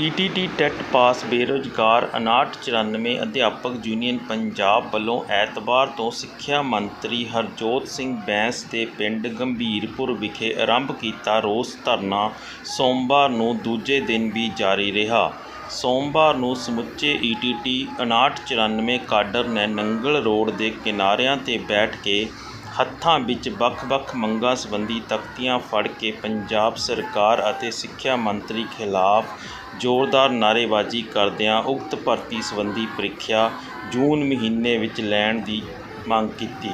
ETT TET pass ਬੇਰੁਜ਼ਗਾਰ 5994 ਅਧਿਆਪਕ union Punjab ਵੱਲੋਂ ਐਤਵਾਰ ਤੋਂ ਸਿੱਖਿਆ ਮੰਤਰੀ ਹਰਜੋਤ ਸਿੰਘ ਬੈਂਸ ਦੇ ਪਿੰਡ ਗੰਭੀਰਪੁਰ ਵਿਖੇ ਆਰੰਭ ਕੀਤਾ ਰੋਸ ਧਰਨਾ। ਸੋਮਵਾਰ ਨੂੰ ਦੂਜੇ ਦਿਨ ਵੀ ਜਾਰੀ ਰਿਹਾ। ਸੋਮਵਾਰ ਨੂੰ ਸਮੁੱਚੇ ਈਟੀਟੀ 5994 ਕਾਡਰ ਨੇ ਨੰਗਲ ਰੋਡ ਦੇ ਕਿਨਾਰਿਆਂ ਤੇ ਬੈਠ ਕੇ ਹੱਥਾਂ ਵਿੱਚ ਵੱਖ-ਵੱਖ ਮੰਗਾਂ ਸਬੰਧੀ ਤਖ਼ਤੀਆਂ ਫੜ ਕੇ ਪੰਜਾਬ ਸਰਕਾਰ ਅਤੇ ਸਿੱਖਿਆ ਮੰਤਰੀ ਖਿਲਾਫ ਜ਼ੋਰਦਾਰ ਨਾਅਰੇਬਾਜ਼ੀ ਕਰਦਿਆਂ ਉਕਤ ਭਰਤੀ ਸੰਬੰਧੀ ਪ੍ਰੀਖਿਆ ਜੂਨ ਮਹੀਨੇ ਵਿੱਚ ਲੈਣ ਦੀ ਮੰਗ ਕੀਤੀ।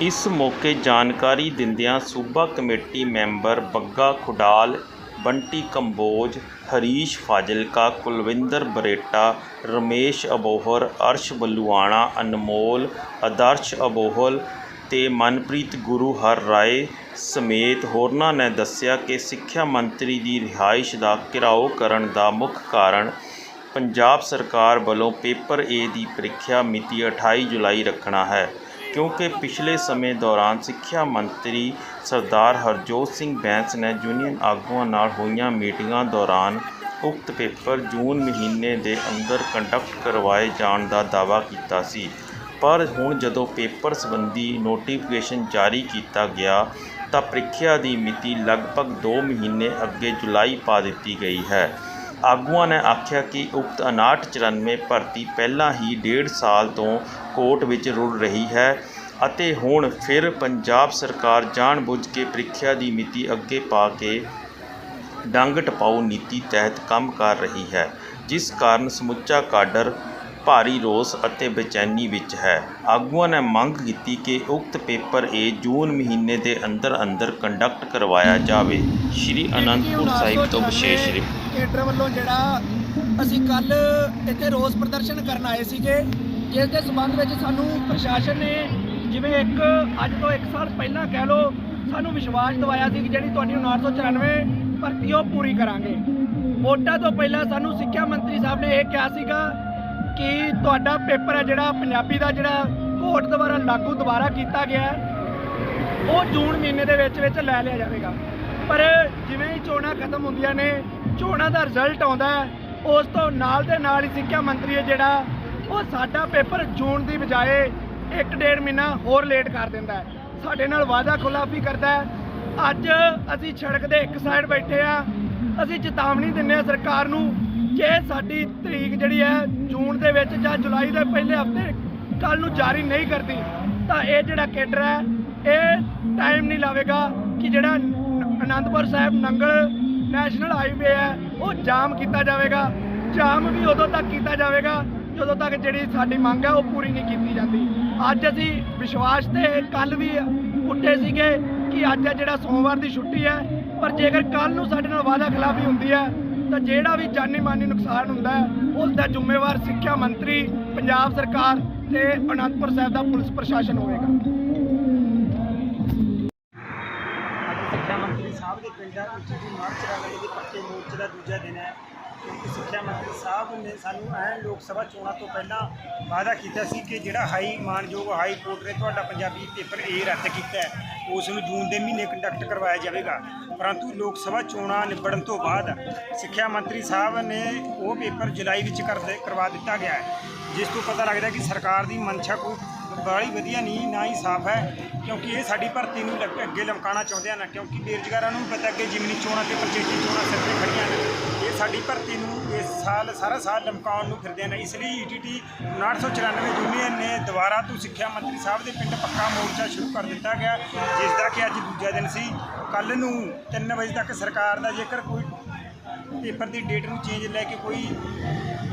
ਇਸ ਮੌਕੇ ਜਾਣਕਾਰੀ ਦਿੰਦਿਆਂ ਸੂਬਾ ਕਮੇਟੀ ਮੈਂਬਰ ਬੱਗਾ ਖੁਡਾਲ, ਬੰਟੀ ਕੰਬੋਜ, ਹਰੀਸ਼ ਫਾਜ਼ਿਲਕਾ, ਕੁਲਵਿੰਦਰ ਬਰੇਟਾ, ਰਮੇਸ਼ ਅਬੋਹਰ, ਅਰਸ਼ ਬੱਲੂਆਣਾ, ਅਨਮੋਲ, ਆਦਰਸ਼ ਅਬੋਹਲ ਤੇ ਮਨਪ੍ਰੀਤ ਗੁਰੂ ਹਰ ਰਾਏ ਸਮੇਤ ਹੋਰਨਾਂ ਨੇ ਦੱਸਿਆ ਕਿ ਸਿੱਖਿਆ ਮੰਤਰੀ ਦੀ ਰਿਹਾਇਸ਼ ਦਾ ਘਿਰਾਓ ਕਰਨ ਦਾ ਮੁੱਖ ਕਾਰਨ ਪੰਜਾਬ ਸਰਕਾਰ ਵੱਲੋਂ ਪੇਪਰ ਏ ਦੀ ਪ੍ਰੀਖਿਆ ਮਿਤੀ 28 ਜੁਲਾਈ ਰੱਖਣਾ ਹੈ, ਕਿਉਂਕਿ ਪਿਛਲੇ ਸਮੇਂ ਦੌਰਾਨ ਸਿੱਖਿਆ ਮੰਤਰੀ ਸਰਦਾਰ ਹਰਜੋਤ ਸਿੰਘ ਬੈਂਸ ਨੇ ਯੂਨੀਅਨ ਆਗੂਆਂ ਨਾਲ ਹੋਈਆਂ ਮੀਟਿੰਗਾਂ ਦੌਰਾਨ ਉਕਤ ਪੇਪਰ ਜੂਨ ਮਹੀਨੇ ਦੇ ਅੰਦਰ ਕੰਡਕਟ ਕਰਵਾਏ ਜਾਣ ਦਾ ਦਾਅਵਾ ਕੀਤਾ ਸੀ। ਪਰ ਹੁਣ ਜਦੋਂ ਪੇਪਰ ਸੰਬੰਧੀ ਨੋਟੀਫਿਕੇਸ਼ਨ ਜਾਰੀ ਕੀਤਾ ਗਿਆ, ਤਾਂ ਪ੍ਰੀਖਿਆ ਦੀ ਮਿਤੀ ਲਗਭਗ 2 ਮਹੀਨੇ ਅੱਗੇ ਜੁਲਾਈ ਪਾ ਦਿੱਤੀ ਗਈ ਹੈ। ਆਗੂਆਂ ਨੇ ਆਖਿਆ ਕਿ ਉਕਤ 5994 ਭਰਤੀ ਪਹਿਲਾਂ ਹੀ ਡੇਢ ਸਾਲ ਤੋਂ ਕੋਰਟ ਵਿੱਚ ਰੁਲ ਰਹੀ ਹੈ ਅਤੇ ਹੁਣ ਫਿਰ ਪੰਜਾਬ ਸਰਕਾਰ ਜਾਣਬੁੱਝ ਕੇ ਪ੍ਰੀਖਿਆ ਦੀ ਮਿਤੀ ਅੱਗੇ ਪਾ ਕੇ ਡੰਗ ਟਪਾਊ ਨੀਤੀ ਤਹਿਤ ਕੰਮ ਕਰ ਰਹੀ ਹੈ, ਜਿਸ ਕਾਰਨ ਸਮੁੱਚਾ ਕਾਡਰ ਭਾਰੀ ਰੋਸ ਅਤੇ ਬੇਚੈਨੀ ਵਿੱਚ ਹੈ। ਆਗੂਆਂ ਨੇ ਮੰਗ ਕੀਤੀ ਕਿ ਉਕਤ ਪੇਪਰ ਏ ਜੂਨ ਮਹੀਨੇ ਦੇ ਅੰਦਰ ਅੰਦਰ ਕੰਡਕਟ ਕਰਵਾਇਆ ਜਾਵੇ। ਸ਼੍ਰੀ ਅਨੰਦਪੁਰ ਸਾਹਿਬ ਤੋਂ ਵਿਸ਼ੇਸ਼ ਰਿਪੋਰਟ। ਕੇਡਰ ਵੱਲੋਂ ਜਿਹੜਾ ਅਸੀਂ ਕੱਲ ਇੱਥੇ ਰੋਸ ਪ੍ਰਦਰਸ਼ਨ ਕਰਨ ਆਏ ਸੀਗੇ, ਜਿਸ ਦੇ ਸਬੰਧ ਵਿੱਚ ਸਾਨੂੰ ਪ੍ਰਸ਼ਾਸਨ ਨੇ ਜਿਵੇਂ ਇੱਕ ਅੱਜ ਤੋਂ 1 ਸਾਲ ਪਹਿਲਾਂ ਕਹਿ ਲਓ, ਸਾਨੂੰ ਵਿਸ਼ਵਾਸ ਦਿਵਾਇਆ ਸੀ ਕਿ ਜਿਹੜੀ ਤੁਹਾਡੀ 994 ਭਰਤੀ ਉਹ ਪੂਰੀ ਕਰਾਂਗੇ। ਵੋਟਾਂ ਤੋਂ ਪਹਿਲਾਂ ਸਾਨੂੰ ਸਿੱਖਿਆ ਮੰਤਰੀ ਸਾਹਿਬ ਨੇ ਇਹ ਕਿਹਾ ਸੀਗਾ ਕਿ ਤੁਹਾਡਾ ਪੇਪਰ ਹੈ ਜਿਹੜਾ ਪੰਜਾਬੀ ਦਾ ਜਿਹੜਾ ਕੋਰਟ ਦੁਆਰਾ ਲਾਗੂ ਦੁਬਾਰਾ ਕੀਤਾ ਗਿਆ ਹੈ, ਉਹ ਜੂਨ ਮਹੀਨੇ ਦੇ ਵਿੱਚ ਵਿੱਚ ਲੈ ਲਿਆ ਜਾਵੇਗਾ। ਪਰ ਜਿਵੇਂ ਹੀ ਚੋਣਾਂ ਖਤਮ ਹੁੰਦੀਆਂ ਨੇ, ਚੋਣਾਂ ਦਾ ਰਿਜ਼ਲਟ ਆਉਂਦਾ ਹੈ, ਉਸ ਤੋਂ ਨਾਲ ਦੇ ਨਾਲ ਹੀ ਸਿੱਖਿਆ ਮੰਤਰੀ ਹੈ ਜਿਹੜਾ, ਉਹ ਸਾਡਾ ਪੇਪਰ ਜੂਨ ਦੀ ਬਜਾਏ ਇੱਕ ਡੇਢ ਮਹੀਨਾ ਹੋਰ ਲੇਟ ਕਰ ਦਿੰਦਾ ਹੈ। ਸਾਡੇ ਨਾਲ ਵਾਅਦਾ ਖਿਲਾਫੀ ਕਰਦਾ ਹੈ। ਅੱਜ ਅਸੀਂ ਸੜਕ ਦੇ ਇੱਕ ਸਾਈਡ ਬੈਠੇ ਆ ਅਸੀਂ ਚੇਤਾਵਨੀ ਦਿੰਦੇ ਆ ਸਰਕਾਰ ਨੂੰ ਜੇ ਸਾਡੀ ਤਰੀਕ ਜਿਹੜੀ ਹੈ ਜੂਨ ਦੇ ਵਿੱਚ ਜਾਂ ਜੁਲਾਈ ਦੇ ਪਹਿਲੇ ਹਫ਼ਤੇ ਕੱਲ ਨੂੰ ਜਾਰੀ ਨਹੀਂ ਕਰਦੀ, ਤਾਂ ਇਹ ਜਿਹੜਾ ਕੇਡਰ ਹੈ, ਇਹ ਟਾਈਮ ਨਹੀਂ ਲਾਵੇਗਾ ਕਿ ਜਿਹੜਾ ਅਨੰਦਪੁਰ ਸਾਹਿਬ ਨੰਗਲ ਨੈਸ਼ਨਲ ਹਾਈਵੇ ਹੈ, ਉਹ ਜਾਮ ਕੀਤਾ ਜਾਵੇਗਾ। ਜਾਮ ਵੀ ਉਦੋਂ ਤੱਕ ਕੀਤਾ ਜਾਵੇਗਾ ਜਦੋਂ ਤੱਕ ਜਿਹੜੀ ਸਾਡੀ ਮੰਗ ਹੈ ਉਹ ਪੂਰੀ ਨਹੀਂ ਕੀਤੀ ਜਾਂਦੀ। ਅੱਜ ਅਸੀਂ ਵਿਸ਼ਵਾਸ ਤੇ ਕੱਲ ਵੀ ਉੱਠੇ ਸੀਗੇ ਕਿ ਅੱਜ ਜਿਹੜਾ ਸੋਮਵਾਰ ਦੀ ਛੁੱਟੀ ਹੈ, ਪਰ ਜੇਕਰ ਕੱਲ ਨੂੰ ਸਾਡੇ ਨਾਲ ਵਾਅਦਾ ਖਿਲਾਫੀ ਹੁੰਦੀ ਹੈ ਤਾਂ ਜਿਹੜਾ ਵੀ ਜਾਨੀ ਮਾਨੀ ਨੁਕਸਾਨ ਹੁੰਦਾ ਉਸ ਦਾ ਜ਼ਿੰਮੇਵਾਰ ਸਿੱਖਿਆ ਮੰਤਰੀ, ਪੰਜਾਬ ਸਰਕਾਰ ਤੇ ਅਨੰਦਪੁਰ ਸਾਹਿਬ ਦਾ ਪੁਲਿਸ ਪ੍ਰਸ਼ਾਸਨ ਹੋਵੇਗਾ। ਸਿੱਖਿਆ ਮੰਤਰੀ ਸਾਹਿਬ ਦੇ ਪਿੰਡ ਵਿੱਚ ਮਾਰਚ ਰੈਲੀ ਦੇ ਪੱਕੇ ਮੋਰਚੇ ਦਾ ਦੂਜਾ ਦਿਨ ਹੈ। ਸਿੱਖਿਆ ਮੰਤਰੀ ਸਾਹਿਬ ਨੇ ਸਾਨੂੰ ਐਨ ਲੋਕ ਸਭਾ ਚੋਣਾਂ ਤੋਂ ਪਹਿਲਾਂ ਵਾਅਦਾ ਕੀਤਾ ਸੀ ਕਿ ਜਿਹੜਾ ਹਾਈ ਮਾਨਯੋਗ ਹਾਈ ਕੋਰਟ ਨੇ ਤੁਹਾਡਾ ਪੰਜਾਬੀ ਪੇਪਰ ਏ ਰੱਦ ਕੀਤਾ ਹੈ, ਉਸ ਨੂੰ ਜੂਨ ਦੇ ਮਹੀਨੇ ਕੰਡਕਟ ਕਰਵਾਇਆ ਜਾਵੇਗਾ। ਪਰੰਤੂ ਲੋਕ ਸਭਾ ਚੋਣਾਂ ਨਿਬੜਨ ਤੋਂ ਬਾਅਦ ਸਿੱਖਿਆ ਮੰਤਰੀ ਸਾਹਿਬ ਨੇ ਉਹ ਪੇਪਰ ਜੁਲਾਈ ਵਿੱਚ ਕਰ ਕਰਵਾ ਦਿੱਤਾ ਗਿਆ ਹੈ, ਜਿਸ ਤੋਂ ਪਤਾ ਲੱਗਦਾ ਕਿ ਸਰਕਾਰ ਦੀ ਮਨਸ਼ਾ ਕੋਈ ਬਾਹਲੀ ਵਧੀਆ ਨਹੀਂ, ਨਾ ਹੀ ਸਾਫ਼ ਹੈ, ਕਿਉਂਕਿ ਇਹ ਸਾਡੀ ਭਰਤੀ ਨੂੰ ਲੱਗ- ਅੱਗੇ ਲਮਕਾਉਣਾ ਚਾਹੁੰਦੇ ਹਨ, ਕਿਉਂਕਿ ਬੇਰੁਜ਼ਗਾਰਾਂ ਨੂੰ ਵੀ ਪਤਾ ਕਿ ਜਿਮਨੀ ਚੋਣਾਂ ਤੇ ਪੰਚਾਇਤੀ ਚੋਣਾਂ ਸਿਰ ਤੇ ਖੜੀਆਂ ਨੇ ਇਹ ਸਾਡੀ ਭਰਤੀ ਨੂੰ ਇਸ ਸਾਲ, ਸਾਰਾ ਸਾਲ ਲਮਕਾਉਣ ਨੂੰ ਫਿਰਦੇ ਹਨ। ਇਸ ਲਈ E ਈਟੀਟੀ 994 ਯੂਨੀਅਨ ਨੇ ਦੁਬਾਰਾ ਤੋਂ ਸਿੱਖਿਆ ਮੰਤਰੀ ਸਾਹਿਬ ਦੇ ਪਿੰਡ ਪੱਕਾ ਮੋਰਚਾ ਸ਼ੁਰੂ ਕਰ ਦਿੱਤਾ ਗਿਆ, ਜਿਸ ਦਾ ਕਿ ਅੱਜ ਦੂਜਾ ਦਿਨ ਸੀ। ਕੱਲ ਨੂੰ 3 ਵਜੇ ਤੱਕ ਸਰਕਾਰ ਦਾ ਜੇਕਰ ਕੋਈ ਪੇਪਰ ਦੀ ਡੇਟ ਨੂੰ ਚੇਂਜ ਲੈ ਕੇ ਕੋਈ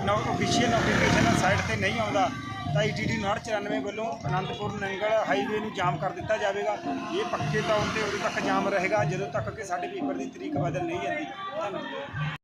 ਨੋ ਅਫੀਸ਼ੀਅਲ ਨੋਟੀਫਿਕੇਸ਼ਨ ਸਾਈਟ ਤੇ ਨਹੀਂ ਆਉਂਦਾ ਤਾਂ E ਈਟੀਡੀ 994 ਵੱਲੋਂ ਅਨੰਦਪੁਰ ਨੰਗਲ ਹਾਈਵੇ ਨੂੰ ਜਾਮ ਕਰ ਦਿੱਤਾ ਜਾਵੇਗਾ। ਇਹ ਪੱਕੇ ਤੌਰ ਤੇ ਉਦੋਂ ਤੱਕ ਜਾਮ ਰਹੇਗਾ, ਜਦੋਂ ਤੱਕ ਕਿ ਸਾਡੇ ਪੇਪਰ ਦੀ ਤਰੀਕ ਬਦਲ ਨਹੀਂ ਜਾਂਦੀ। ਧੰਨਵਾਦ।